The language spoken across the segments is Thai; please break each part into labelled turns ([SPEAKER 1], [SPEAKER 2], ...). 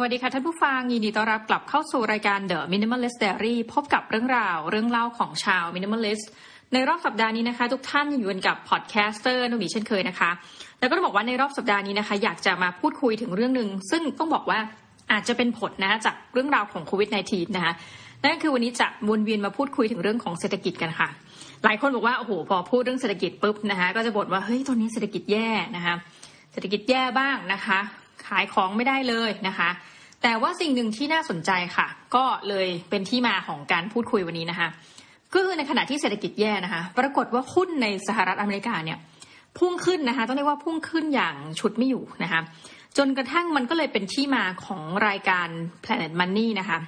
[SPEAKER 1] วัสดีค่ะท่านผู้ฟัง ยินดีต้อนรับกลับเข้าสู่รายการ The Minimalist Diary พบกับเรื่องราว เรื่องเล่าของชาว Minimalist ในรอบสัปดาห์นี้นะคะ ทุกท่านอยู่กันกับพอดแคสเตอร์นุมีเช่นเคยนะคะ แล้วก็ต้องบอกว่าในรอบสัปดาห์นี้นะคะ อยากจะมาพูดคุยถึงเรื่องหนึ่งซึ่งต้องบอกว่าอาจจะเป็นผลนะจากเรื่องราวของโควิด -19 นะคะนั่นคือวันนี้จะวนเวียนมาพูดคุยถึงเรื่องของเศรษฐกิจกันค่ะ หลายคนบอกว่าโอ้โหพอพูดเรื่องเศรษฐกิจปุ๊บนะคะก็จะบ่นว่าเฮ้ยตอนนี้เศรษฐกิจแย่นะคะเศรษฐกิจแย่บ้างนะคะ ขายของไม่ได้เลยนะคะ แต่ว่าสิ่งหนึ่งที่น่าสนใจค่ะ ก็เลยเป็นที่มาของการพูดคุยวันนี้นะคะก็คือในขณะที่เศรษฐกิจแย่นะคะ ปรากฏว่าหุ้นในสหรัฐอเมริกาเนี่ยพุ่งขึ้นนะคะ ต้องเรียกว่าพุ่งขึ้นอย่างฉุดไม่อยู่นะคะ จนกระทั่งมันก็เลยเป็นที่มาของรายการ Planet Money นะคะ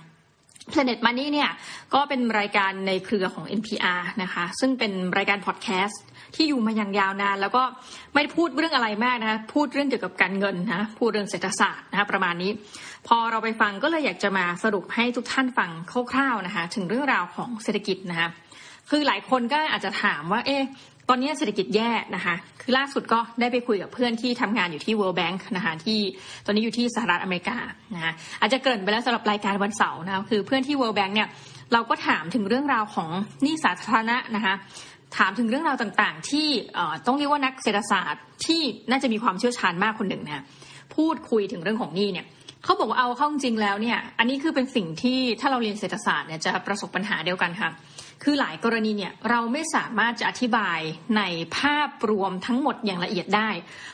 [SPEAKER 1] Planet Money เนี่ยก็เป็นรายการในเครือของ NPR นะคะ ซึ่งเป็นรายการพอดแคสต์ ที่อยู่มาอย่างยาวนาน แล้วก็ไม่พูดเรื่องอะไรมากนะคะพูดเรื่องเกี่ยวกับการเงินนะพูดเรื่องเศรษฐศาสตร์นะคะประมาณนี้ พอเราไปฟังก็เลยอยากจะมาสรุปให้ทุกท่านฟังคร่าวๆนะคะถึงเรื่องราวของเศรษฐกิจนะคะคือหลายคนก็อาจจะถามว่า เอ๊ะตอนนี้เศรษฐกิจแย่นะคะ คือล่าสุดก็ได้ไปคุยกับเพื่อนที่ทำงานอยู่ที่ World Bank นะคะที่ตอนนี้อยู่ที่สหรัฐอเมริกานะคะอาจจะเกริ่นไปแล้วสำหรับรายการวันเสาร์นะคะคือเพื่อนที่ World Bank เนี่ยเราก็ถามถึงเรื่องราวของหนี้สาธารณะนะคะ ถามถึงเรื่องราวต่างๆ ที่ต้องเรียกว่านักเศรษฐศาสตร์ที่น่าจะมีความเชี่ยวชาญมากคนหนึ่งนะพูดคุยถึงเรื่องของหนี้เนี่ยเขาบอกว่าเอาเข้าจริงแล้วเนี่ย อันนี้คือเป็นสิ่งที่ถ้าเราเรียนเศรษฐศาสตร์เนี่ยจะประสบปัญหาเดียวกันค่ะคือหลายกรณีเนี่ยเราไม่สามารถจะอธิบายในภาพรวมทั้งหมดอย่างละเอียดได้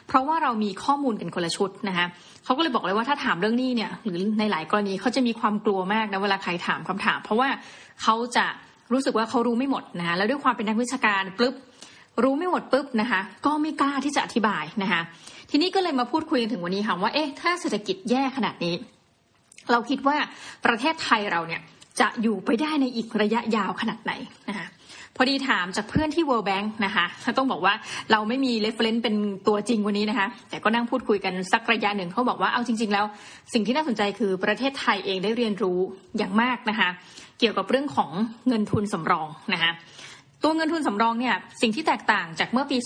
[SPEAKER 1] เพราะว่าเรามีข้อมูลกันคนละชุดนะคะเขาก็เลยบอกเลยว่าถ้าถามเรื่องนี้เนี่ยหรือในหลายกรณีเขาจะมีความกลัวมากนะเวลาใครถามคำถาม เพราะว่าเขาจะ รู้สึกว่าเขารู้ไม่หมดนะคะแล้วด้วยความเป็นนักวิชาการปุ๊บรู้ไม่หมดปุ๊บนะคะก็ไม่กล้าที่จะอธิบายนะคะทีนี้ก็เลยมาพูดคุยกันถึงวันนี้ค่ะว่าเอ๊ะถ้าเศรษฐกิจแย่ขนาดนี้ เราคิดว่าประเทศไทยเราเนี่ยจะอยู่ไปได้ในอีกระยะยาวขนาดไหนนะคะ พอดีถามจากเพื่อนที่ World Bank นะคะต้องบอกว่าเราไม่มี reference เป็นตัวจริงวันนี้นะคะ แต่ก็นั่งพูดคุยกันสักระยะหนึ่งเขาบอกว่าเอาจริง ๆ แล้ว สิ่งที่น่าสนใจคือประเทศไทยเองได้เรียนรู้อย่างมากนะคะ เกี่ยวกับเรื่องของเงินทุนสำรองนะคะตัวเงินทุนสำรองเนี่ยสิ่งที่แตกต่างจากเมื่อปี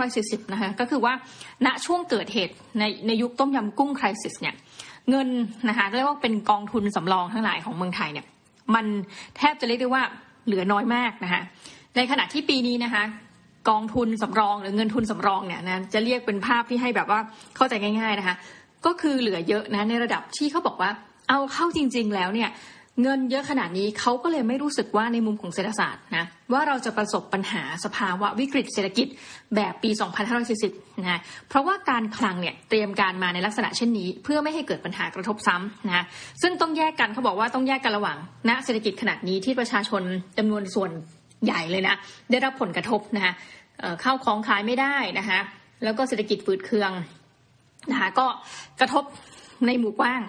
[SPEAKER 1] 2540 นะคะก็คือว่าณช่วงเกิดเหตุในในยุคต้มยำกุ้งคริสิสเนี่ยเงินนะคะเรียกว่าเป็นกองทุนสำรองทั้งหลายของเมืองไทยเนี่ยมันแทบจะเรียกได้ว่าเหลือน้อยมากนะคะ ในขณะที่ปีนี้นะคะ กองทุนสำรองหรือเงินทุนสำรองเนี่ยนะจะเรียกเป็นภาพที่ให้แบบว่าเข้าใจง่าย ๆนะคะ ก็คือเหลือเยอะนะในระดับที่เขาบอกว่า เอาเข้าจริง ๆ แล้วเนี่ยเงินเยอะขนาดนี้เขาก็เลยไม่รู้สึกว่าในมุมของเศรษฐศาสตร์นะว่าเราจะประสบปัญหาสภาวะวิกฤตเศรษฐกิจแบบปี 2540 นะเพราะว่าการคลังเนี่ยเตรียมการมาในลักษณะเช่นนี้ เพื่อไม่ให้เกิดปัญหากระทบซ้ำนะซึ่งต้องแยกกันเขาบอกว่าต้องแยกกันระหว่างณเศรษฐกิจขนาดนี้ที่ประชาชนจำนวนส่วน ใหญ่เลยนะ ได้รับผลกระทบนะคะเข้าของขายไม่ได้นะคะแล้วก็เศรษฐกิจฝืดเคืองนะคะก็กระทบในหมู่กว้าง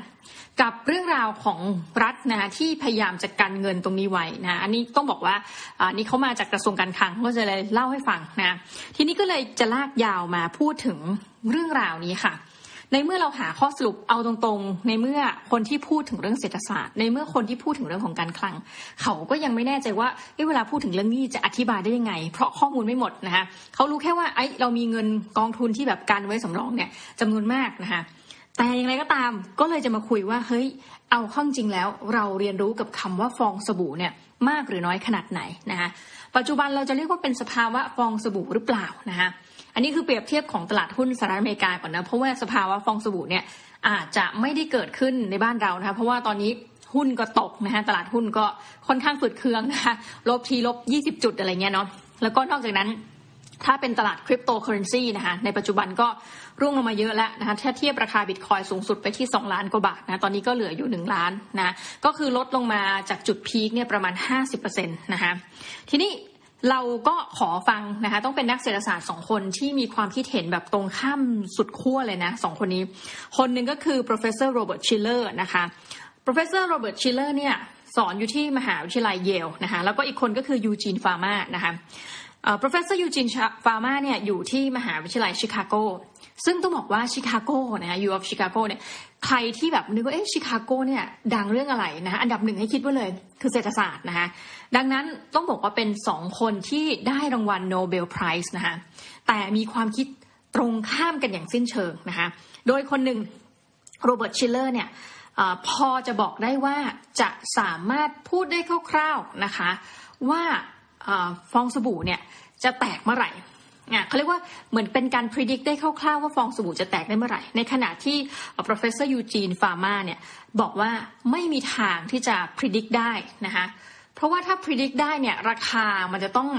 [SPEAKER 1] กับเรื่องราวของรัฐนะที่พยายามจะกันเงินตรงนี้ไว้นะอันนี้ต้องบอกว่าอันนี้เขามาจากกระทรวงการคลังก็จะเลยเล่าให้ฟังนะทีนี้ก็เลยจะลากยาวมาพูดถึงเรื่องราวนี้ค่ะ ในเมื่อเราหาข้อสรุปเอาตรงๆ ในเมื่อคนที่พูดถึงเรื่องเศรษฐศาสตร์ ในเมื่อคนที่พูดถึงเรื่องของการคลัง เขาก็ยังไม่แน่ใจว่าเวลาพูดถึงเรื่องนี้จะอธิบายได้ยังไง เพราะข้อมูลไม่หมดนะคะเขารู้แค่ว่าไอ้เรามีเงินกองทุนที่แบบการไว้สำรองเนี่ยจำนวนมากนะคะแต่อย่างไรก็ตามก็เลยจะมาคุยว่าเฮ้ยเอาข้อจริงแล้วเราเรียนรู้กับคำว่าฟองสบู่เนี่ยมากหรือน้อยขนาดไหนนะคะปัจจุบันเราจะเรียกว่าเป็นสภาวะฟองสบู่หรือเปล่านะคะ อันนี้คือเปรียบเทียบของตลาดหุ้นสหรัฐอเมริกาก่อนนะ เพราะว่าสภาวะฟองสบู่เนี่ยอาจจะไม่ได้เกิดขึ้นในบ้านเรานะคะเพราะว่าตอนนี้หุ้นก็ตกนะคะตลาดหุ้นก็ค่อนข้างฝืดเคืองนะคะลบทีลบ 20 จุดอะไรเงี้ยเนาะแล้วก็นอกจากนั้นถ้าเป็นตลาดคริปโตเคอเรนซีนะคะในปัจจุบันก็ร่วงลงมาเยอะแล้วนะคะถ้าเทียบราคาบิตคอยสูงสุดไปที่ 2 ล้านกว่าบาทนะตอนนี้ก็เหลืออยู่ 1 ล้านนะก็คือลดลงมาจากจุดพีคเนี่ยประมาณ 50%นะคะทีนี้ เราก็ขอฟังนะคะ ต้องเป็นนักเศรษฐศาสตร์สองคนที่มีความคิดเห็นแบบตรงข้ามสุดขั้วเลยนะสองคนนี้ คนหนึ่งก็คือ professor Robert Schiller นะคะ professor Robert Schiller เนี่ยสอนอยู่ที่มหาวิทยาลัยเยลนะคะแล้วก็อีกคนก็คือยูจีนฟาร์มานะคะ professor Eugene Farma เนี่ยอยู่ที่มหาวิทยาลัยชิคาโก ซึ่งต้องบอกว่าชิคาโกนะฮะ U of Chicago เนี่ยใครที่แบบนึกว่าเอ๊ะชิคาโกเนี่ยดังเรื่องอะไรนะะอันดับหนึ่งให้คิดว่าเลยคือเศรษฐศาสตร์นะคะดังนั้นต้องบอกว่าเป็นสองคนที่ได้รางวัลโนเบลไพรส์นะคะแต่มีความคิดตรงข้ามกันอย่างสิ้นเชิงนะคะโดยคนหนึ่งโรเบิร์ตชิลเลอร์เนี่ยอพอจะบอกได้ว่าจะสามารถพูดได้คร่าวๆนะคะว่าฟองสบู่เนี่ยจะแตกเมื่อไหร่ เขาเรียกว่าเหมือนเป็นการพิจิตรได้คร่าวๆว่าฟองสบู่จะแตกได้เมื่อไหร่ ในขณะที่ professor Eugene Farma เนี่ยบอกว่าไม่มีทางที่จะพิจิตรได้นะคะเพราะว่าถ้าพิจิตรได้เนี่ยราคามันจะต้อง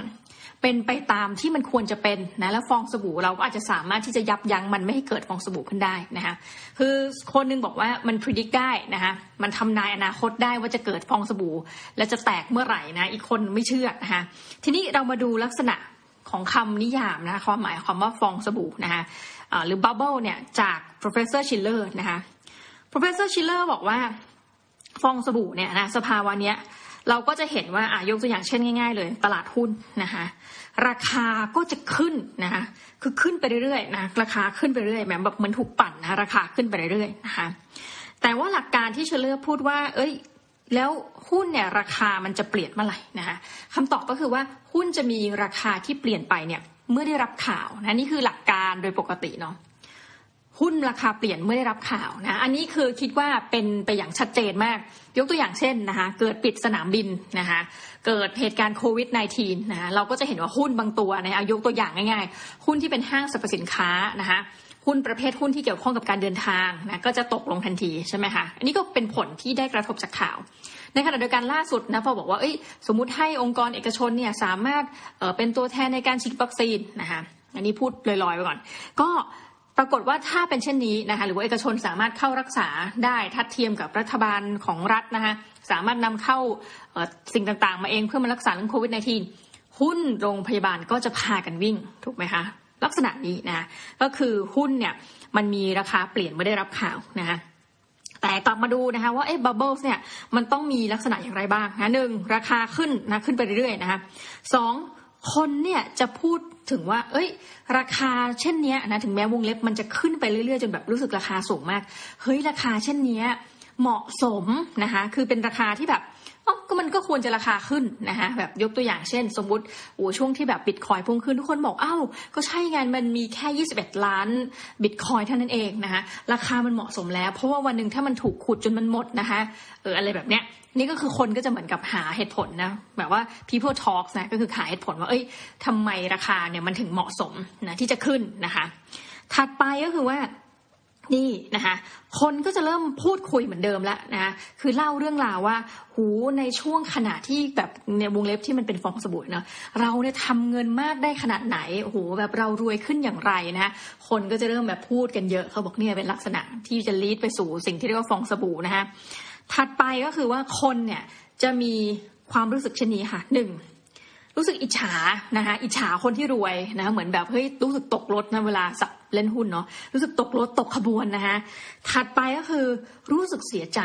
[SPEAKER 1] เป็นไปตามที่มันควรจะเป็นนะแล้วฟองสบู่เราก็อาจจะสามารถที่จะยับยั้งมันไม่ให้เกิดฟองสบู่ขึ้นได้นะคะคือคนนึงบอกว่ามันพิจิตรได้นะคะมันทำนายอนาคตได้ว่าจะเกิดฟองสบู่ และจะแตกเมื่อไหร่นะอีกคนไม่เชื่อนะคะทีนี้เรามาดูลักษณะ ของคำนิยามนะคะความหมายความว่าฟองสบู่นะคะหรือ bubble เนี่ยจาก professor Schiller นะคะ professor Schiller บอกว่าฟองสบู่เนี่ยนะสภาวะเนี้ยเราก็จะเห็นว่าอ่ายกตัวอย่างเช่นง่าย ๆ เลย ตลาดหุ้นนะคะราคาก็จะขึ้นนะคะคือขึ้นไปเรื่อยๆนะราคาขึ้นไปเรื่อยแบบเหมือนถูกปั่นนะราคาขึ้นไปเรื่อยๆนะคะแต่ว่าหลักการที่เชลเลอร์พูดว่า เอ้ย แล้วหุ้นเนี่ยราคามันจะเปลี่ยนเมื่อไหร่นะคะคำตอบก็คือว่าหุ้นจะมีราคาที่เปลี่ยนไปเนี่ยเมื่อได้รับข่าวนะนี่คือหลักการโดยปกติเนาะ หุ้นราคาเปลี่ยนเมื่อได้รับข่าวนะอันนี้คือคิดว่าเป็นไปอย่างชัดเจนมาก ยกตัวอย่างเช่นนะคะเกิดปิดสนามบินนะคะเกิดเหตุการณ์โควิด -19 นะคะเราก็จะเห็นว่าหุ้นบางตัวนะยกตัวอย่างง่ายๆ หุ้นที่เป็นห้างสรรพสินค้านะคะหุ้นประเภทหุ้นที่เกี่ยวข้องกับการเดินทางนะก็จะตกลงทันทีใช่ไหมคะอันนี้ก็เป็นผลที่ได้กระทบจากข่าวในขณะเดียวกันล่าสุดนะพอบอกว่าเอ้ยสมมติให้องค์กรเอกชนเนี่ยสามารถเเป็นตัวแทนในการฉีดวัคซีนนะคะอันนี้พูดลอยๆไปก่อน ก็ ปรากฏว่าถ้าเป็นเช่นนี้นะคะหรือว่าเอกชนสามารถเข้ารักษาได้ทัดเทียมกับรัฐบาลของรัฐนะคะสามารถนำเข้าสิ่งต่างๆ มาเองเพื่อมารักษาเรื่องโควิด -19 หุ้นโรงพยาบาลก็จะพากันวิ่งถูกไหมคะลักษณะนี้นะก็คือหุ้นเนี่ยมันมีราคาเปลี่ยนเมื่อได้รับข่าวนะคะแต่กลับมาดูนะคะว่าเอ๊ะบับเบิลส์เนี่ยมันต้องมีลักษณะอย่างไรบ้างนะหนึ่งราคาขึ้นนะขึ้นไปเรื่อยๆนะคะสอง คนเนี่ยจะพูดถึงว่า เอ้ย ราคาเช่นนี้นะถึงแม้วงเล็บมันจะขึ้นไปเรื่อยๆจนแบบรู้สึกราคาสูงมาก เฮ้ยราคาเช่นนี้เหมาะสมนะคะ คือเป็นราคาที่แบบก็มันก็ควรจะราคาขึ้นนะคะแบบยกตัวอย่างเช่น สมมติโอ้ช่วงที่แบบบิตคอยพุ่งขึ้นทุกคนบอกอ้าวก็ใช่ไงมันมีแค่ 21 ล้านบิตคอยเท่านั้นเองนะคะราคามันเหมาะสมแล้ว เพราะว่าวันหนึ่งถ้ามันถูกขุดจนมันหมดนะคะเอออะไรแบบเนี้ย นี่ก็คือคนก็จะเหมือนกับหาเหตุผลนะแบบว่า people talks นะก็คือหาเหตุผลว่า เอ้ยทำไมราคาเนี่ยมันถึงเหมาะสมนะที่จะขึ้นนะคะ ถัดไปก็คือว่านี่นะคะคนก็จะเริ่มพูดคุยเหมือนเดิมแล้วนะคือเล่าเรื่องราวว่า หูในช่วงขณะที่แบบในวงเล็บที่มันเป็นฟองสบู่เนาะเราเนี่ยทำเงินมากได้ขนาดไหนโอ้โหแบบเรารวยขึ้นอย่างไรนะคนก็จะเริ่มแบบพูดกันเยอะเขาบอกเนี่ยเป็นลักษณะที่จะลีดไปสู่สิ่งที่เรียกว่าฟองสบู่นะคะ ถัดไปก็คือว่าคนเนี่ยจะมีความรู้สึกเช่นนี้ค่ะหนึ่งรู้สึกอิจฉานะคะอิจฉาคนที่รวยนะเหมือนแบบเฮ้ยรู้สึกตกรถนะเวลาสับเล่นหุ้นเนาะรู้สึกตกรถตกขบวนนะคะถัดไปก็คือรู้สึกเสียใจ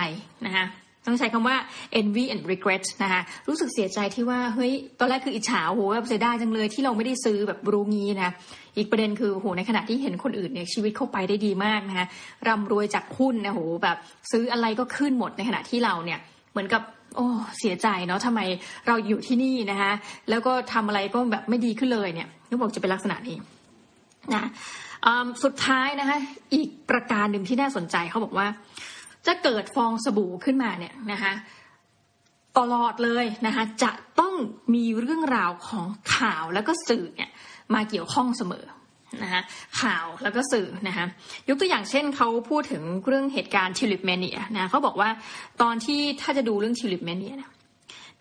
[SPEAKER 1] นะคะ ต้องใช้คำว่า envy and regret นะคะรู้สึกเสียใจที่ว่าเฮ้ยตอนแรกคืออิจฉาโหแบบเสียดายจังเลยที่เราไม่ได้ซื้อแบบรู้งี้นะอีกประเด็นคือโหในขณะที่เห็นคนอื่นเนี่ยชีวิตเข้าไปได้ดีมากนะคะร่ำรวยจากหุ้นนะโหแบบซื้ออะไรก็ขึ้นหมดในขณะที่เราเนี่ยเหมือนกับโอ้เสียใจเนาะทำไมเราอยู่ที่นี่นะคะแล้วก็ทำอะไรก็แบบไม่ดีขึ้นเลยเนี่ยนึกบอกจะเป็นลักษณะนี้นะสุดท้ายนะคะอีกประการหนึ่งที่น่าสนใจเขาบอกว่า จะเกิดฟองสบู่ขึ้นมาเนี่ยนะคะตลอดเลยนะคะจะต้องมีเรื่องราวของข่าวแล้วก็สื่อเนี่ยมาเกี่ยวข้องเสมอนะคะข่าวแล้วก็สื่อนะคะยกตัวอย่างเช่นเขาพูดถึงเรื่องเหตุการณ์ทิลิปเมเนียนะเขาบอกว่าตอนที่ถ้าจะดูเรื่องทิลิปเมเนียนะ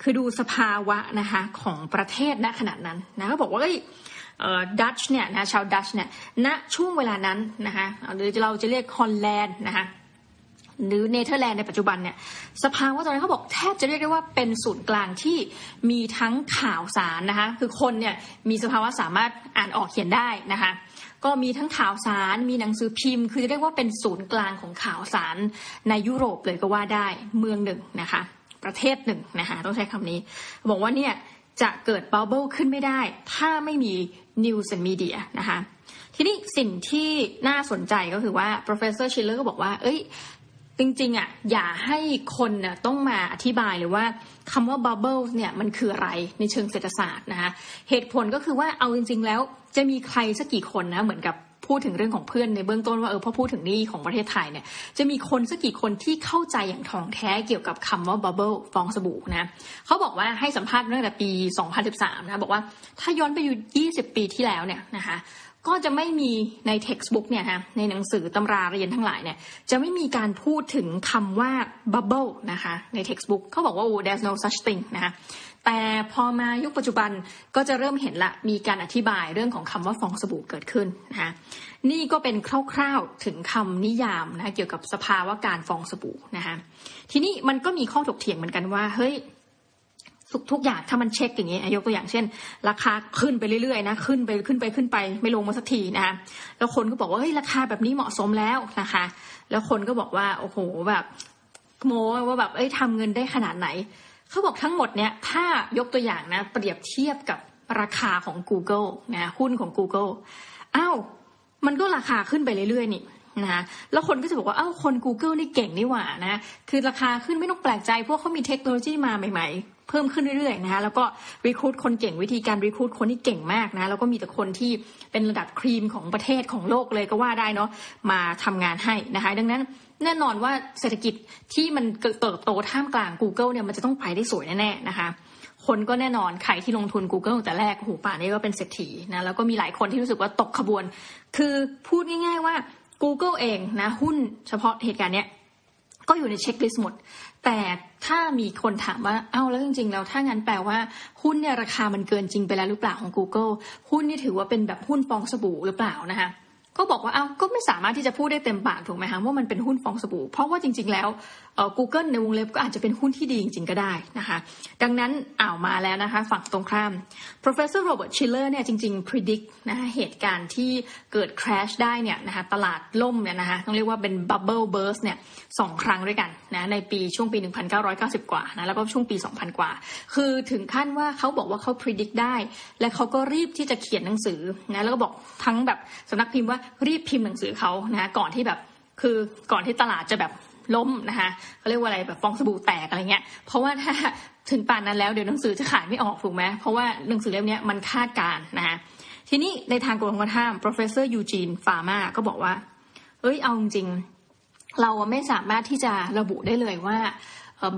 [SPEAKER 1] คือดูสภาวะนะคะของประเทศณขณะนั้นนะเขาบอกว่าดัตช์เนี่ยนะชาวดัตช์เนี่ยณช่วงเวลานั้นนะคะหรือเราจะเรียกฮอลแลนด์นะคะ หรือเนเธอร์แลนด์ในปัจจุบันเนี่ยสภาวะตอนนี้เขาบอกแทบจะเรียกได้ว่าเป็นศูนย์กลางที่มีทั้งข่าวสารนะคะคือคนเนี่ยมีสภาวะสามารถอ่านออกเขียนได้นะคะก็มีทั้งข่าวสารมีหนังสือพิมพ์ คือจะเรียกว่าเป็นศูนย์กลางของข่าวสารในยุโรปเลยก็ว่าได้เมืองหนึ่งนะคะประเทศหนึ่งนะคะต้องใช้คำนี้ บอกว่าเนี่ยจะเกิดบับเบิลขึ้นไม่ได้ ถ้าไม่มี News and Media นะคะทีนี้สิ่งที่น่าสนใจก็คือว่า professor Schiller ก็บอกว่า เอ้ย จริงๆอะอย่าให้คนน่ยต้องมาอธิบายเลยว่าคำว่า bubble เนี่ยมันคืออะไรในเชิงเศรษฐศาสตร์นะคะเหตุผลก็คือว่าเอาจริง ๆ แล้วจะมีใครสักกี่คนนะเหมือนกับพูดถึงเรื่องของเพื่อนในเบื้องต้นว่าเออพอพูดถึงนี้ของประเทศไทยเนี่ยจะมีคนสักกี่คนที่เข้าใจอย่างถ่องแท้เกี่ยวกับคำว่า bubble ฟองสบู่นะเขาบอกว่าให้สัมภาษณ์ตั้งแต่ปี 2013 นะบอกว่าถ้าย้อนไปอยู่ 20 ปีที่แล้วเนี่ยนะคะ ก็จะไม่มีใน textbook เนี่ยฮะในหนังสือตำราเรียนทั้งหลายเนี่ยจะไม่มีการพูดถึงคำว่า bubble นะคะใน textbook เขาบอกว่า oh there's no such thing นะคะแต่พอมายุคปัจจุบันก็จะเริ่มเห็นละมีการอธิบายเรื่องของคำว่าฟองสบู่เกิดขึ้นนะคะนี่ก็เป็นคร่าวๆถึงคำนิยามนะเกี่ยวกับสภาวะการฟองสบู่นะคะทีนี้มันก็มีข้อถกเถียงเหมือนกันว่าเฮ้ย ทุกทุกอย่างถ้ามันเช็คอย่างนี้ยกตัวอย่างเช่น ราคาขึ้นไปเรื่อยๆนะขึ้นไปขึ้นไปขึ้นไป ไม่ลงมาสักทีนะคะแล้วคนก็บอกว่าเฮ้ยราคาแบบนี้เหมาะสมแล้วนะคะ แล้วคนก็บอกว่าโอ้โหแบบโมว่าแบบเอ้ยทำเงินได้ขนาดไหนเขาบอกทั้งหมดเนี่ยถ้ายกตัวอย่างนะเปรียบเทียบกับราคาของ Google นะหุ้นของ Google อ้าวมันก็ราคาขึ้นไปเรื่อยๆนี่ นะแล้วคนก็จะบอกว่าเอ้าคน Google นี่เก่งนี่หว่านะคือราคาขึ้นไม่ต้องแปลกใจเพราะเขามีเทคโนโลยีมาใหม่ๆเพิ่มขึ้นเรื่อยๆนะคะแล้วก็รีคูดคนเก่งวิธีการรีคูดคนที่เก่งมากนะแล้วก็มีแต่คนที่เป็นระดับครีมของประเทศของโลกเลยก็ว่าได้เนาะมาทำงานให้นะคะ ดังนั้นแน่นอนว่าเศรษฐกิจที่มันเติบโตท่ามกลาง Google เนี่ยมันจะต้องไปได้สวยแน่ๆนะคะ คนก็แน่นอนใครที่ลงทุน Google แต่แรกหูป่านี้ก็เป็นเศรษฐีนะแล้วก็มีหลายคนที่รู้สึกว่าตกขบวน คือพูดง่าย ๆ ว่า Google เองนะหุ้นเฉพาะเหตุการณ์เนี้ยก็อยู่ในเช็คลิสต์หมด แต่ถ้ามีคนถามว่า เอ้าแล้วจริงๆ แล้วถ้างั้นแปลว่าหุ้นเนี่ยราคามันเกินจริงไปแล้วหรือเปล่าของ Google หุ้นนี่ถือว่าเป็นแบบหุ้นฟองสบู่หรือเปล่านะคะ ก็บอกว่าเอา้าก็ไม่สามารถที่จะพูดได้เต็มปากถูกไหมคะว่ามันเป็นหุ้นฟองสบู่ เพราะว่าจริง ๆ แล้วเอ่อ Google ในวงเล็บก็อาจจะเป็นหุ้นที่ดีจริง ๆ ก็ได้นะคะ ดังนั้นอ่าวมาแล้วนะคะ ฝั่งตรงข้าม professor Robert Schiller เนี่ยจริง ๆ predict นะคะเหตุการณ์ที่เกิด crash ได้เนี่ยนะคะตลาดล่มเนี่ยนะคะต้องเรียกว่าเป็น bubble burst เนี่ยสองครั้งด้วยกันนะในปีช่วงปี 1990 กว่านะแล้วก็ช่วงปี 2000 กว่า คือถึงขั้นว่าเขาบอกว่าเขา predict ได้ และเขาก็รีบที่จะเขียนหนังสือนะแล้วก็บอกทั้งแบบสำนักพิมพ์ว่ารีบพิมพ์หนังสือเขานะก่อนที่แบบคือก่อนที่ตลาดจะแบบล้มนะคะเขาเรียกว่าอะไรแบบฟองสบู่แตกอะไรเงี้ย เพราะว่าถ้าถึงป่านนั้นแล้วเดี๋ยวหนังสือจะขายไม่ออกถูกไหมเพราะว่าหนังสือเล่มนี้มันคาดการนะคะทีนี้ในทางกรงกระท่าม professor Eugene Farma ก็บอกว่า เอ้ยเอาจริงเราไม่สามารถที่จะระบุได้เลยว่า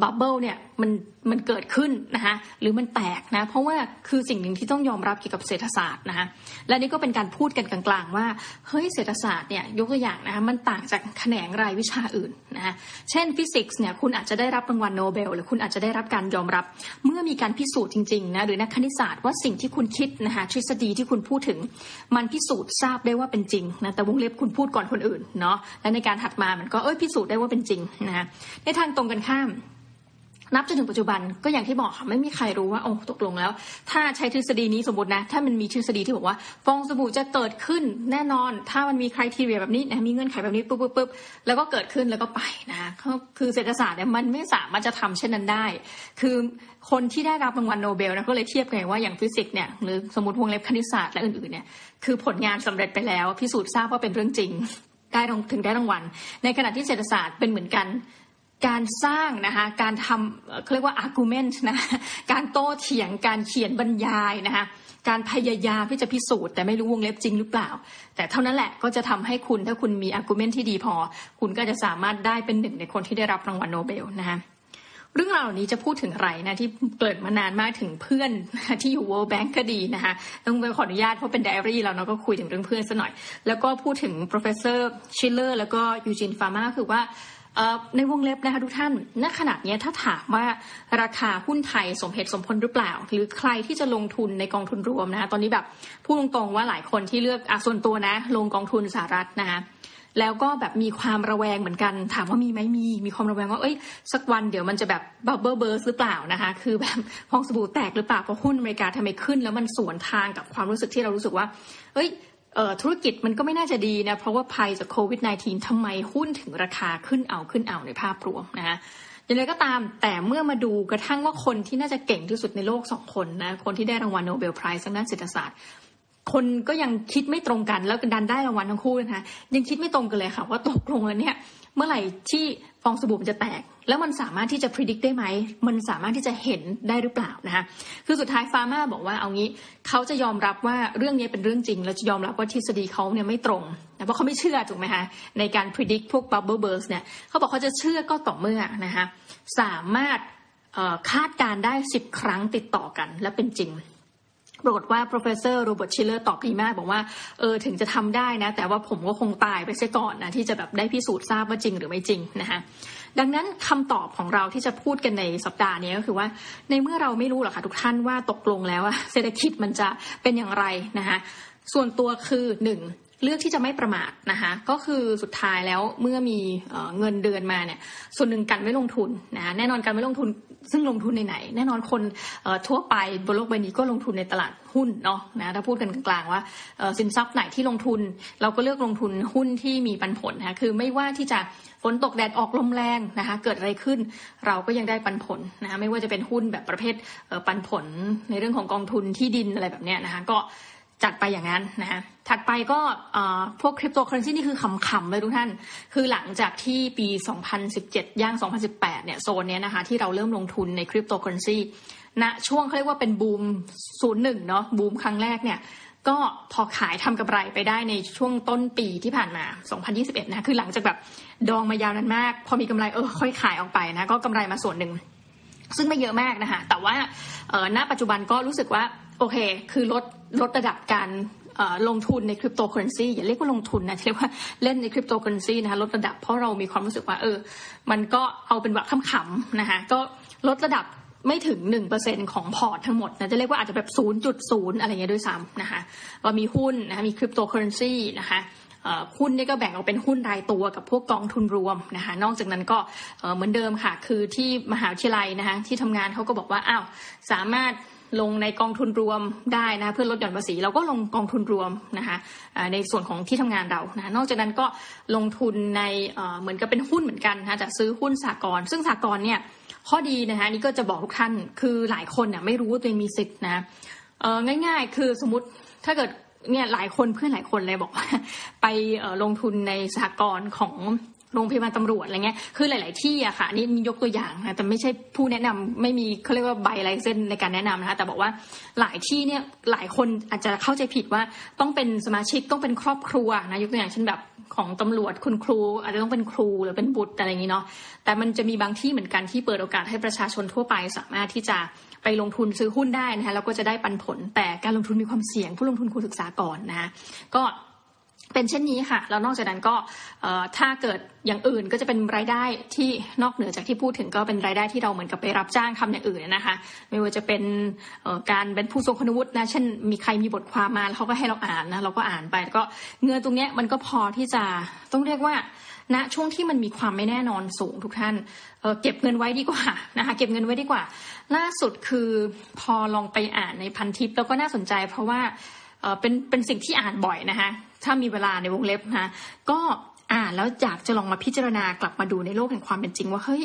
[SPEAKER 1] บับเบิลเนี่ยมันมันเกิดขึ้นนะคะหรือมันแตกนะเพราะว่าคือสิ่งหนึ่งที่ต้องยอมรับเกี่ยวกับเศรษฐศาสตร์นะคะและนี่ก็เป็นการพูดกันกลางๆว่าเฮ้ยเศรษฐศาสตร์เนี่ยยกตัวอย่างนะคะมันต่างจากแขนงรายวิชาอื่นนะคะเช่นฟิสิกส์เนี่ยคุณอาจจะได้รับรางวัลโนเบล หรือคุณอาจจะได้รับการยอมรับ เมื่อมีการพิสูจน์จริงๆนะหรือนักคณิตศาสตร์ว่าสิ่งที่คุณคิดนะคะทฤษฎีที่คุณพูดถึง มันพิสูจน์ทราบได้ว่าเป็นจริงนะแต่วงเล็บคุณพูดก่อนคนอื่นเนาะและในการถัดมามันก็เอ้ยพิสูจน์ได้ว่าเป็นจริงนะคะในทางตรงกันข้าม นับจนถึงปัจจุบันก็อย่างที่บอกค่ะไม่มีใครรู้ว่าโอ้ตกลงแล้ว ถ้าใช้ทฤษฎีนี้สมมตินะ ถ้ามันมีทฤษฎีที่บอกว่า ฟองสบู่จะเกิดขึ้นแน่นอน ถ้ามันมีใคุณทีเรียแบบนี้นะมีเงื่อนไขแบบนี้ปุ๊บปุ๊บปุ๊บแล้วก็เกิดขึ้นแล้วก็ไปนะคือเศรษฐศาสตร์เนี่ยมันไม่สามารถจะทำเช่นนั้นได้ คือคนที่ได้รับรางวัลโนเบลนะก็เลยเทียบกันว่าอย่างฟิสิกส์เนี่ยหรือสมมติวงเล็บคณิตศาสตร์และอื่นๆเนี่ยคือผลงานสำเร็จไปแล้วพิสูจน์ทราบว่าเป็นเรื่องจริงได้ถึงได้รางวัล ในขณะที่เศรษฐศาสตร์เป็นเหมือนกัน การสร้างนะคะการทำเขาเรียกว่า argument นะการโต้เถียงการเขียนบรรยายนะคะการพยายามที่จะพิสูจน์แต่ไม่รู้วงเล็บจริงหรือเปล่า แต่เท่านั้นแหละก็จะทำให้คุณถ้าคุณมี argument ที่ดีพอ คุณก็จะสามารถได้เป็นหนึ่งในคนที่ได้รับรางวัลโนเบลนะคะเรื่องราวเหล่านี้จะพูดถึงอะไรนะที่เกิดมานานมากถึงเพื่อนที่อยู่ World Bank ก็ดีนะคะต้องไปขออนุญาตเพราะเป็นไดอารี่เราเนาะก็คุยถึงเรื่องเพื่อนซะหน่อย แล้วก็พูดถึง professor Schiller แล้วก็ Eugene Fama คือว่า ในวงเล็บนะคะทุกท่าน ณ ขณะนี้ถ้าถามว่าราคาหุ้นไทยสมเหตุสมผลหรือเปล่า หรือใครที่จะลงทุนในกองทุนรวมนะคะตอนนี้แบบพูดตรงๆว่าหลายคนที่เลือกอส่วนตัวนะ ลงกองทุนสหรัฐนะคะแล้วก็แบบมีความระแวงเหมือนกัน ถามว่ามีไหมมี มีความระแวงว่าเอ้ย สักวันเดี๋ยวมันจะแบบบับเบิลเบิร์สหรือเปล่านะคะ คือแบบฟองสบู่แตกหรือเปล่าเพราะหุ้นอเมริกาทำไมขึ้น แล้วมันสวนทางกับความรู้สึกที่เรารู้สึกว่า เอ้ย ธุรกิจมันก็ไม่น่าจะดีนะเพราะว่าภัยจากโควิด -19 ทำไมหุ้นถึงราคาขึ้นเอาขึ้นเอาในภาพรวมนะะอย่างไรก็ตามแต่เมื่อมาดูกระทั่งว่าคนที่น่าจะเก่งที่สุดในโลกสองคนนะคนที่ได้รางวัลโนเบลไพรส์ทางด้านเศรษฐศาสตร์ คนก็ยังคิดไม่ตรงกัน แล้วดันได้รางวัลทั้งคู่นะคะยังคิดไม่ตรงกันเลยค่ะ ว่าตกลงแล้วเนี่ยเมื่อไหร่ที่ฟองสบู่มันจะแตก แล้วมันสามารถที่จะพิจิตรได้ไหม มันสามารถที่จะเห็นได้หรือเปล่านะคะคือสุดท้ายฟาร์มาบอกว่าเอางี้เขาจะยอมรับว่าเรื่องนี้เป็นเรื่องจริง แล้วจะยอมรับว่าทฤษฎีเขาเนี่ยไม่ตรงเพราะเขาไม่เชื่อถูกไหมคะในการพิจิตรพวก bubble burst เนี่ยเขาบอกเขาจะเชื่อก็ต่อเมื่อนะคะสามารถคาดการได้สิบครั้งติดต่อกันและเป็นจริง ปรากฏว่า professor Robert Schiller ตอบดีมากบอกว่าเออถึงจะทำได้นะ แต่ว่าผมก็คงตายไปซะก่อนนะที่จะแบบได้พิสูจน์ทราบว่าจริงหรือไม่จริงนะคะดังนั้นคำตอบของเราที่จะพูดกันในสัปดาห์นี้ก็คือว่า ในเมื่อเราไม่รู้หรอกค่ะทุกท่านว่าตกลงแล้วเศรษฐกิจมันจะเป็นอย่างไรนะคะส่วนตัวคือหนึ่ง เลือกที่จะไม่ประมาทนะคะก็คือสุดท้ายแล้วเมื่อมีเงินเดือนมาเนี่ยส่วนหนึ่งกันไม่ลงทุนนะแน่นอนกันไม่ลงทุนซึ่งลงทุนในไหน แน่นอนคนทั่วไปบนโลกใบนี้ก็ลงทุนในตลาดหุ้นเนาะนะถ้าพูดกันกลางๆว่าสินทรัพย์ไหนที่ลงทุน เราก็เลือกลงทุนหุ้นที่มีปันผลนะคือไม่ว่าที่จะฝนตกแดดออกลมแรงนะคะเกิดอะไรขึ้นเราก็ยังได้ปันผลนะคะไม่ว่าจะเป็นหุ้นแบบประเภทปันผลในเรื่องของกองทุนที่ดินอะไรแบบเนี้ยนะคะก็ จัดไปอย่างนั้นนะถัดไปก็พวกคริปโตเคอเรนซีนี่คือขำๆเลยทุกท่าน คือหลังจากที่ปี 2017 ย่าง 2018 เนี่ยโซนเนี้ยนะคะที่เราเริ่มลงทุนในคริปโตเคอเรนซีณช่วงเขาเรียกว่าเป็นบูมศูนย์หนึ่งเนาะบูมครั้งแรกเนี่ยก็พอขายทำกำไรไปได้ในช่วงต้นปีที่ผ่านมา 2021 นะ คือหลังจากแบบดองมายาวนานมาก พอมีกำไรเออค่อยขายออกไปนะ ก็กำไรมาส่วนหนึ่ง ซึ่งไม่เยอะมากนะคะ แต่ว่าณปัจจุบันก็รู้สึกว่า อเค คือลดลดระดับการลงทุนในคริปโตเคอเรนซีอย่าเรียกว่าลงทุนนะเรียกว่าเล่นในคริปโตเคอเรนซีนะคะลดระดับเพราะเรามีความรู้สึกว่าเออ มันก็เอาเป็นแบบขำๆนะคะก็ลดระดับไม่ถึง 1%ของพอร์ตทั้งหมดนะจะเรียกว่าอาจจะแบบ 0.0 อะไรเงี้ยด้วยซ้ำนะคะเรามีหุ้นนะคะมีคริปโตเคอเรนซีนะคะหุ้นนี่ก็แบ่งออกเป็นหุ้นรายตัวกับพวกกองทุนรวมนะคะนอกจากนั้นก็เหมือนเดิมค่ะ คือที่มหาวิทยาลัยนะคะที่ทำงานเขาก็บอกว่าอ้าวสามารถ ลงในกองทุนรวมได้นะเพื่อลดหย่อนภาษีเราก็ลงกองทุนรวมนะคะในส่วนของที่ทำงานเรานะนอกจากนั้นก็ลงทุนในเหมือนกับเป็นหุ้นเหมือนกันนะจะซื้อหุ้นสากลซึ่งสากลเนี่ยข้อดีนะคะนี่ก็จะบอกทุกท่านคือหลายคนเนี่ยไม่รู้ว่าตัวเองมีสิทธิ์นะง่าย ๆ คือสมมติถ้าเกิดเนี่ยหลายคนเพื่อนหลายคนเลยบอกว่าไปลงทุนในสหกรณ์ของ โรงพยาบาลตำรวจอะไรเงี้ยคือหลาย ๆ ที่อะค่ะนี่มียกตัวอย่างนะแต่ไม่ใช่ผู้แนะนำไม่มีเขาเรียกว่าใบไลเซนในการแนะนำนะคะแต่บอกว่าหลายที่เนี่ยหลายคนอาจจะเข้าใจผิดว่าต้องเป็นสมาชิกต้องเป็นครอบครัวนะยกตัวอย่างเช่นแบบของตำรวจคุณครู อาจจะต้องเป็นครูหรือเป็นบุตรอะไรอย่างนี้เนาะแต่มันจะมีบางที่เหมือนกันที่เปิดโอกาสให้ประชาชนทั่วไปสามารถที่จะไปลงทุนซื้อหุ้นได้นะคะแล้วก็จะได้ปันผล แต่การลงทุนมีความเสี่ยง ผู้ลงทุนควรศึกษาก่อนนะะก็ เป็นเช่นนี้ค่ะ แล้วนอกจากนั้นก็ถ้าเกิดอย่างอื่นก็จะเป็นรายได้ที่นอกเหนือจากที่พูดถึงก็เป็นรายได้ที่เราเหมือนกับไปรับจ้างทำอย่างอื่นนะคะ ไม่ว่าจะเป็นการเป็นผู้ทรงคุณวุฒินะเช่น มีใครมีบทความมาแล้วเขาก็ให้เราอ่านนะเราก็อ่านไปก็เงินตรงนี้มันก็พอที่จะต้องเรียกว่าณนะช่วงที่มันมีความไม่แน่นอนสูงทุกท่านเเก็บเงินไว้ดีกว่านะคะเก็บเงินไว้ดีกว่า ล่าสุดคือพอลองไปอ่านในพันทิปแล้วก็น่าสนใจ เพราะว่า เป็นเป็นสิ่งที่อ่านบ่อยนะคะถ้ามีเวลาในวงเล็บนะก็อ่านแล้วอยากจะลองมาพิจารณากลับมาดูในโลกแห่งความเป็นจริงว่าเฮ้ย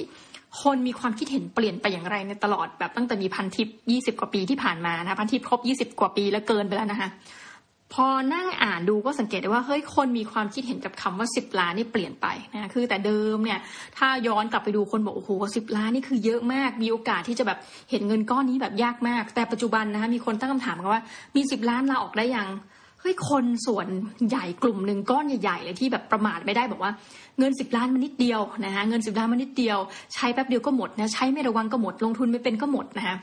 [SPEAKER 1] คนมีความคิดเห็นเปลี่ยนไปอย่างไรในตลอดแบบตั้งแต่มีพันทิปยี่สิบกว่าปีที่ผ่านมานะพันทิปครบยี่สิบกว่าปีแล้วเกินไปแล้วนะคะ พอนั่งอ่านดูก็สังเกตได้ว่าเฮ้ยคนมีความคิดเห็นกับคำว่าสิบล้านนี่เปลี่ยนไปนะคือแต่เดิมเนี่ยถ้าย้อนกลับไปดูคนบอกโอ้โหสิบล้านนี่คือเยอะมาก มีโอกาสที่จะแบบเห็นเงินก้อนนี้แบบยากมาก แต่ปัจจุบันนะคะมีคนตั้งคำถามกันว่ามีสิบล้านลาออกได้ยัง เฮ้ยคนส่วนใหญ่กลุ่มหนึ่งก้อนใหญ่ๆเลยที่แบบประมาทไม่ได้บอกว่าเงินสิบล้านมันนิดเดียวนะคะเงินสิบล้านมันนิดเดียว ใช้แป๊บเดียวก็หมดนะใช้ไม่ระวังก็หมด ลงทุนไม่เป็นก็หมดนะคะ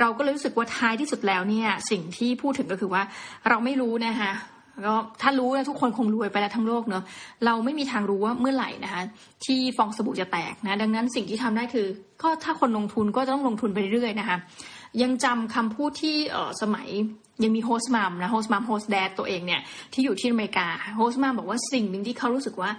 [SPEAKER 1] เราก็เลยรู้สึกว่าท้ายที่สุดแล้วเนี่ยสิ่งที่พูดถึงก็คือว่าเราไม่รู้นะคะก็ถ้ารู้นะทุกคนคงรวยไปแล้วทั้งโลกเนอะเราไม่มีทางรู้ว่าเมื่อไหร่นะคะที่ฟองสบู่จะแตกนะ ดังนั้นสิ่งที่ทำได้คือ ก็ถ้าคนลงทุนก็ต้องลงทุนไปเรื่อยๆนะคะ ยังจำคำพูดที่เออสมัยยังมีโฮสต์มัมนะโฮสต์มัมโฮสต์แดดตัวเองเนี่ยที่อยู่ที่อเมริกาโฮสต์มัมบอกว่าสิ่งหนึ่งที่เขารู้สึกว่า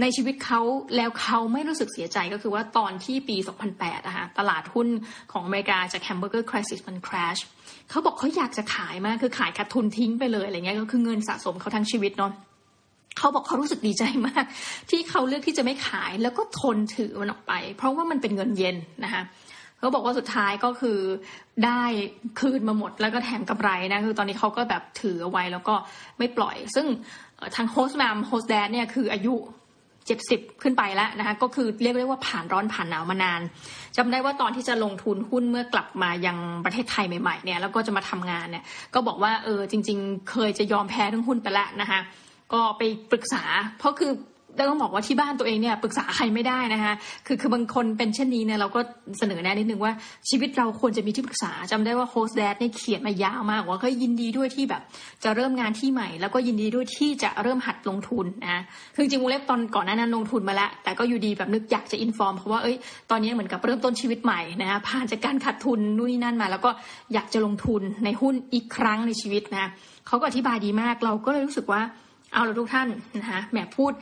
[SPEAKER 1] ในชีวิตเขาแล้วเขาไม่รู้สึกเสียใจก็คือว่าตอนที่ปี 2008นะคะตลาดหุ้นของอเมริกาจากแฮมเบอร์เกอร์คริสิสมันคราชเขาบอกเขาอยากจะขายมากคือขายขาดทุนทิ้งไปเลยอะไรเงี้ยก็คือเงินสะสมเขาทั้งชีวิตเนาะเขาบอกเขารู้สึกดีใจมาก ที่เขาเลือกที่จะไม่ขายแล้วก็ทนถือมันออกไป เพราะว่ามันเป็นเงินเย็นนะคะ เขาบอกว่าสุดท้ายก็คือได้คืนมาหมดแล้วก็แถมกำไรนะคือตอนนี้เขาก็แบบถือเอาไว้แล้วก็ไม่ปล่อย ซึ่งทางโฮสต์แมมโฮสต์แดนเนี่ยคืออายุ70ขึ้นไปแล้วนะคะก็คือเรียกได้ว่าผ่านร้อนผ่านหนาวมานานจำได้ว่าตอนที่จะลงทุนหุ้นเมื่อกลับมายังประเทศไทยใหม่ๆเนี่ยแล้วก็จะมาทำงานเนี่ยก็บอกว่าเออจริง ๆ เคยจะยอมแพ้ทั้งหุ้นไปแล้วนะคะก็ไปปรึกษา เพราะคือ ต้องบอกว่าที่บ้านตัวเองเนี่ยปรึกษาใครไม่ได้นะคะคือคือบางคนเป็นเช่นนี้เนี่ยเราก็เสนอแนะนิดนึงว่าชีวิตเราควรจะมีที่ปรึกษาจำได้ว่าโฮสแดดเนี่ยเขียนมายาวมากว่าก็ยินดีด้วยที่แบบจะเริ่มงานที่ใหม่ แล้วก็ยินดีด้วยที่จะเริ่มหัดลงทุนนะคือจริงๆวงเล็บตอนก่อนหน้านั้นลงทุนมาแล้วแต่ก็อยู่ดีแบบนึกอยากจะอินฟอร์มเพราะว่าเอ้ยตอนนี้เหมือนกับเริ่มต้นชีวิตใหม่นะคะผ่านจากการขาดทุนนู่นนี่นั่นมา แล้วก็อยากจะลงทุนในหุ้นอีกครั้งในชีวิตนะเขาก็อธิบายดีมากเราก็เลยรู้สึกว่าเอาละทุกท่านนะคะแหมพูด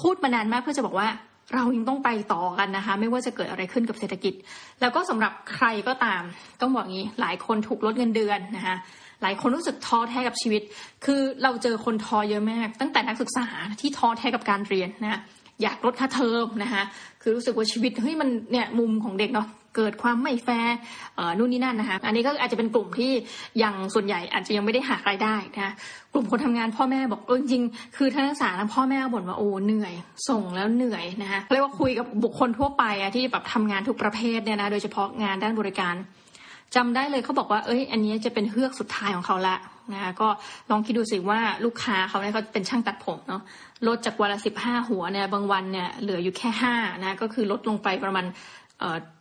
[SPEAKER 1] พูดมานานมากเพื่อจะบอกว่าเรายังต้องไปต่อกันนะคะ ไม่ว่าจะเกิดอะไรขึ้นกับเศรษฐกิจ แล้วก็สำหรับใครก็ตาม ต้องบอกงี้หลายคนถูกลดเงินเดือนนะคะหลายคนรู้สึกท้อแท้กับชีวิต คือเราเจอคนท้อเยอะมาก ตั้งแต่นักศึกษาที่ท้อแท้กับการเรียนนะอยากลดค่าเทอมนะคะคือรู้สึกว่าชีวิตเฮ้ยมันเนี่ยมุมของเด็กเนาะ เกิดความไม่แฟร์นู่นนี่นั่นนะคะอันนี้ก็อาจจะเป็นกลุ่มที่ยังส่วนใหญ่อาจจะยังไม่ได้หารายได้นะคะกลุ่มคนทำงานพ่อแม่บอกเออจริงๆคือท่านนักศึกษาพ่อแม่บ่นว่าโอ้เหนื่อย ส่งแล้วเหนื่อยนะคะเรียกว่าคุยกับบุคคลทั่วไปอะที่แบบทำงานทุกประเภทเนี่ยนะโดยเฉพาะงานด้านบริการจำได้เลยเขาบอกว่า เอ้ย อันนี้จะเป็นเฮือกสุดท้ายของเขาละนะคะก็ลองคิดดูสิว่าลูกค้าเขาเนี่ยเขาเป็นช่างตัดผมเนาะลดจากวันละสิบห้าหัวเนี่ยบางวันเนี่ยเหลืออยู่แค่ห้านะก็คือลดลงไปประมาณ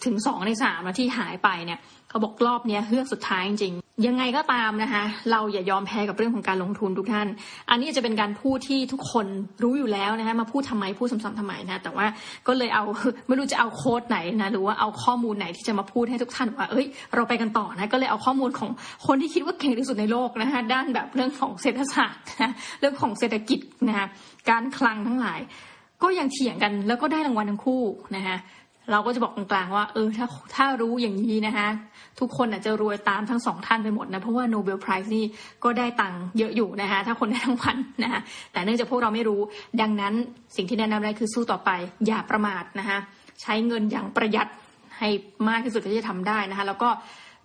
[SPEAKER 1] ถึงสองในสามที่หายไปเนี่ยเขาบอกรอบนี้เฮือกสุดท้ายจริงยังไงก็ตามนะคะเราอย่ายอมแพ้กับเรื่องของการลงทุนทุกท่าน อันนี้จะเป็นการพูดที่ทุกคนรู้อยู่แล้วนะคะมาพูดทำไมพูดซ้ำๆทำไมนะแต่ว่าก็เลยเอาไม่รู้จะเอาโค้ดไหนนะหรือว่าเอาข้อมูลไหนที่จะมาพูดให้ทุกท่านว่าเอ้ย เราไปกันต่อนะก็เลยเอาข้อมูลของคนที่คิดว่าเก่งที่สุดในโลกนะคะด้านแบบเรื่องของเศรษฐศาสตร์นะเรื่องของเศรษฐกิจนะคะการคลังทั้งหลาย ก็ยังเถียงกันแล้วก็ได้รางวัลทั้งคู่นะคะ เราก็จะบอกกลางๆว่าเออถ้าถ้ารู้อย่างนี้นะคะทุกคนอาจจะรวยตามทั้งสองท่านไปหมดนะ เพราะว่าโนเบลไพรส์นี่ก็ได้ตังค์เยอะอยู่นะคะถ้าคนได้ทั้งวันนะคะแต่เนื่องจากพวกเราไม่รู้ ดังนั้นสิ่งที่แนะนำได้คือสู้ต่อไปอย่าประมาทนะคะใช้เงินอย่างประหยัดให้มากที่สุดที่จะทำได้นะคะ แล้วก็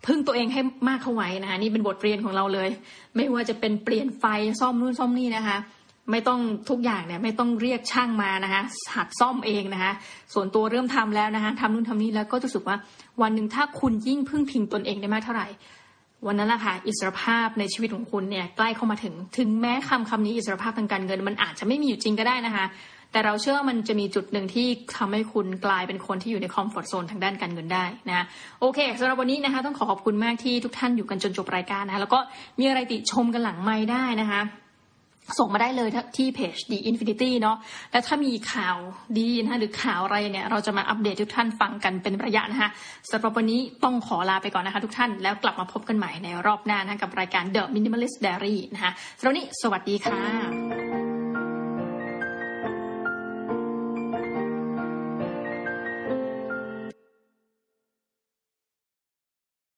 [SPEAKER 1] พึ่งตัวเองให้มากเข้าไว้นะคะนี่เป็นบทเรียนของเราเลย ไม่ว่าจะเป็นเปลี่ยนไฟซ่อมนู่นซ่อมนี่นะคะ ไม่ต้องทุกอย่างเนี่ยไม่ต้องเรียกช่างมานะคะหัดซ่อมเองนะคะส่วนตัวเริ่มทำแล้วนะคะทำนู่นทำนี่แล้วก็รู้สึกว่าวันหนึ่งถ้าคุณยิ่งพึ่งพิงตนเองได้มากเท่าไหร่ วันนั้นแหละค่ะอิสรภาพในชีวิตของคุณเนี่ยใกล้เข้ามาถึง ถึงแม้คำคำนี้อิสรภาพทางการเงิน มันอาจจะไม่มีอยู่จริงก็ได้นะคะ แต่เราเชื่อว่ามันจะมีจุดหนึ่งที่ทำให้คุณกลายเป็นคนที่อยู่ในคอมฟอร์ทโซนทางด้านการเงินได้นะโอเคสำหรับวันนี้นะคะต้องขอขอบคุณมากที่ทุกท่านอยู่กันจนจบรายการนะคะแล้วก็มีอะไรติชมกันหลังไม่ได้นะคะ ส่งมาได้เลยที่เพจ The Infinity เนาะ และถ้ามีข่าวดีนะหรือข่าวอะไรเนี่ย เราจะมาอัปเดตทุกท่านฟังกันเป็นระยะนะคะสำหรับวันนี้ต้องขอลาไปก่อนนะคะทุกท่าน แล้วกลับมาพบกันใหม่ในรอบหน้านะกับรายการ The Minimalist Diary นะคะสำหรับนี้ สวัสดีค่ะ